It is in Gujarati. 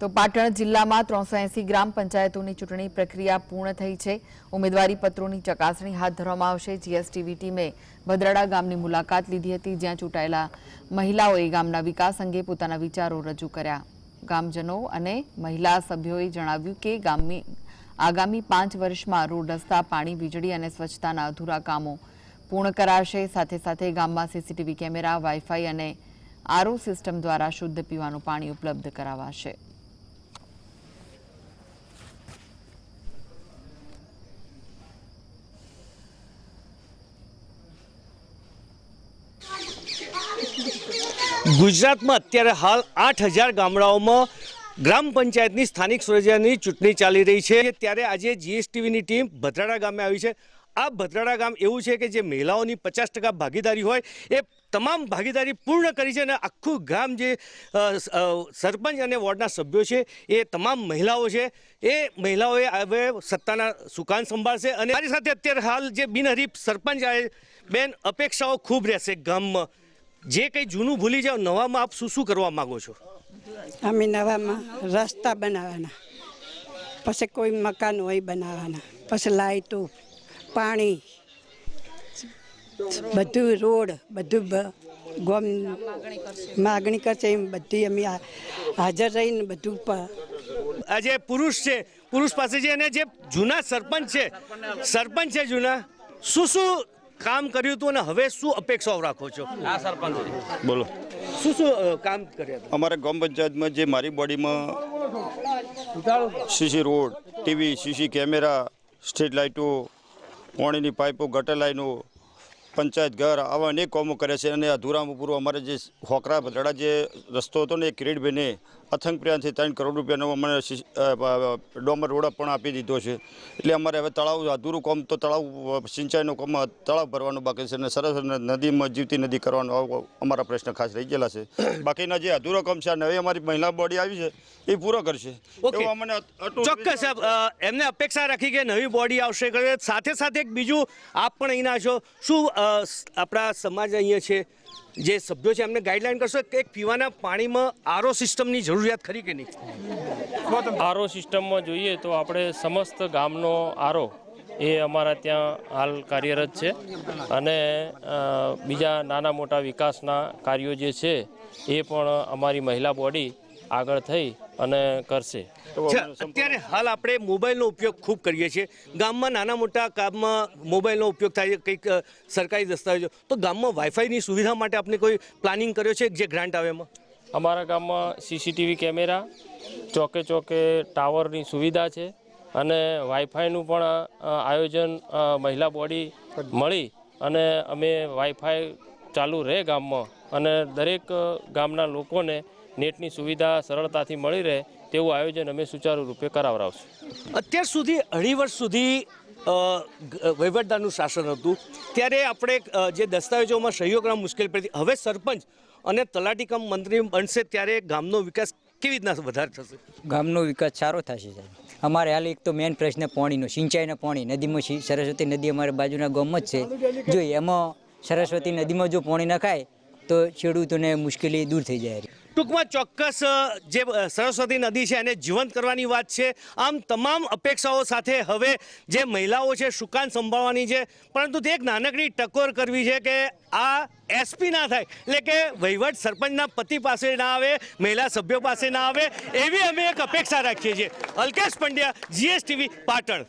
તો પાટણ જિલ્લામાં ત્રણસો એસી ગ્રામ પંચાયતોની ચૂંટણી પ્રક્રિયા પૂર્ણ થઈ છે. ઉમેદવારી પત્રોની ચકાસણી હાથ ધરવામાં આવશે. જીએસટીવી ટીમે ભદ્રાડા ગામની મુલાકાત લીધી હતી, જ્યાં ચૂંટાયેલા મહિલાઓએ ગામના વિકાસ અંગે પોતાના વિચારો રજૂ કર્યા. ગામજનો અને મહિલા સભ્યોએ જણાવ્યું કે ગામની આગામી પાંચ વર્ષમાં રોડ રસ્તા, પાણી વીજળી અને સ્વચ્છતાના અધૂરા કામો પૂર્ણ કરાશે. સાથે સાથે ગામમાં સીસીટીવી કેમેરા, વાઈફાઈ અને આરઓ સિસ્ટમ દ્વારા શુદ્ધ પીવાનું પાણી ઉપલબ્ધ કરાવાશે. ગુજરાતમાં અત્યારે હાલ આઠ હજાર ગામડાઓમાં ગ્રામ પંચાયતની સ્થાનિક સ્વરાજ્યની ચૂંટણી ચાલી રહી છે. ત્યારે આજે જીએસટીવીની ટીમ ભદ્રાડા ગામે આવી છે. આ ભદ્રાડા ગામ એવું છે કે જે મહિલાઓની પચાસ ટકા ભાગીદારી હોય, એ તમામ ભાગીદારી પૂર્ણ કરી છે અને આખું ગામ જે સરપંચ અને વોર્ડના સભ્યો છે, એ તમામ મહિલાઓ છે. એ મહિલાઓએ હવે સત્તાના સુકાન સંભાળશે અને મારી સાથે અત્યારે હાલ જે બિનહરીફ સરપંચ આવે બેન, અપેક્ષાઓ ખૂબ રહેશે ગામમાં. જે કંઈ જૂનું ભૂલી જાઓ નવામાં આપ શું શું કરવા માંગો છો? અમે નવામાં રસ્તા બનાવવાના. પછી કોઈ મકાન હોય બનાવવાના. પછી લાઇટો પાણી બધું રોડ બધું ગોમ માગણી કરશે એમ બધી અમે હાજર રહીને બધું આ જે પુરુષ છે પુરુષ પાસે છે અને જે જૂના સરપંચ છે. સરપંચ છે જૂના. શું શું કામ કર્યું હતું અને હવે શું અપેક્ષાઓ રાખો છો? બોલો. શું શું કામ કર્યા અમારા અમારે ગ્રામ પંચાયતમાં જે મારી બોડીમાં CC road TV CC camera street લાઇટો પાણીની પાઇપો ગટર લાઈનો પંચાયત ઘર આવા અનેક કામો કરે છે અને અધૂરામાં પૂરું અમારે જે હોકરા ભદ્રાડા જે રસ્તો હતો ને એ કિરીટભાઈને અથંગ પ્રિયાથી ત્રણ કરોડ રૂપિયાનો અમને ડોમર રોડ પણ આપી દીધો છે. એટલે અમારે હવે તળાવ અધૂરું કામ તો તળાવ સિંચાઈનું કામ તળાવ ભરવાનું બાકી છે અને સરસ નદીમાં જીવતી નદી કરવાનો અમારા પ્રશ્ન ખાસ રહી ગયેલા છે. બાકીના જે અધૂરો કામ છે નવી અમારી મહિલા બોડી આવી છે એ પૂરો કરશે. અમને ચોક્કસ સાહેબ એમને અપેક્ષા રાખી કે નવી બોડી આવશે. સાથે સાથે એક બીજું આપ પણ અહીંના છો. શું આપણા સમાજ અહીંયા છે, જે સભ્યો છે, એમને ગાઈડલાઈન કરશો કે પીવાના પાણીમાં આરો સિસ્ટમની જરૂરિયાત ખરી કે નહીં? આરો સિસ્ટમમાં જોઈએ તો આપણે સમસ્ત ગામનો આરો એ અમારા ત્યાં હાલ કાર્યરત છે. અને બીજા નાના મોટા વિકાસના કાર્યો જે છે, એ પણ અમારી મહિલા બોડી આગળ થઈ અને કરશે. અત્યારે હાલ આપણે મોબાઈલનો ઉપયોગ ખૂબ કરીએ છીએ. ગામમાં નાના મોટા કામમાં મોબાઈલનો ઉપયોગ થાય છે કંઈક સરકારી દસ્તાવેજો. તો ગામમાં વાઈફાઈની સુવિધા માટે આપણે કોઈ પ્લાનિંગ કર્યો છે જે ગ્રાન્ટ આવે એમાં? અમારા ગામમાં સીસીટીવી કેમેરા ચોકે ચોકે ટાવરની સુવિધા છે અને વાઈફાઈનું પણ આયોજન મહિલા બોડી મળી અને અમે વાઈફાઈ ચાલુ રહે ગામમાં અને દરેક ગામના લોકોને નેટની સુવિધા સરળતાથી મળી રહે તેવું આયોજન અમે સુચારુ રૂપે કરાવરાવશું. અત્યાર સુધી અઢી વર્ષ સુધી અ, વહીવટદારનું શાસન હતું. ત્યારે આપણે જે દસ્તાવેજોમાં સહયોગ કરવા મુશ્કેલ પડતી હવે સરપંચ અને તલાટી કમ મંત્રી બનશે ત્યારે ગામનો વિકાસ કેવી રીતના વધારે થશે? ગામનો વિકાસ સારો થશે સાહેબ. અમારે હાલ એક તો મેઇન પ્રશ્ન પાણીનો સિંચાઈના પાણી. નદીમાં સરસ્વતી નદી અમારા બાજુના ગામમાં જ છે. જો એમાં સરસ્વતી નદીમાં જો પાણી નખાય તો ખેડૂતોને મુશ્કેલી દૂર થઈ જાય. ટૂંકમાં ચોક્કસ જે સરસ્વતી નદી છે એને જીવંત કરવાની વાત છે. આમ તમામ અપેક્ષાઓ સાથે હવે જે મહિલાઓ છે, સુકાન સંભાળવાની છે, પરંતુ તે એક નાનકડી ટકોર કરવી છે કે આ એસપી ના થાય. એટલે કે વહીવટ સરપંચના પતિ પાસે ના આવે, મહિલા સભ્યો પાસે ના આવે, એવી અમે એક અપેક્ષા રાખીએ છીએ. અલ્કેશ પંડ્યા, જીએસટીવી પાટણ.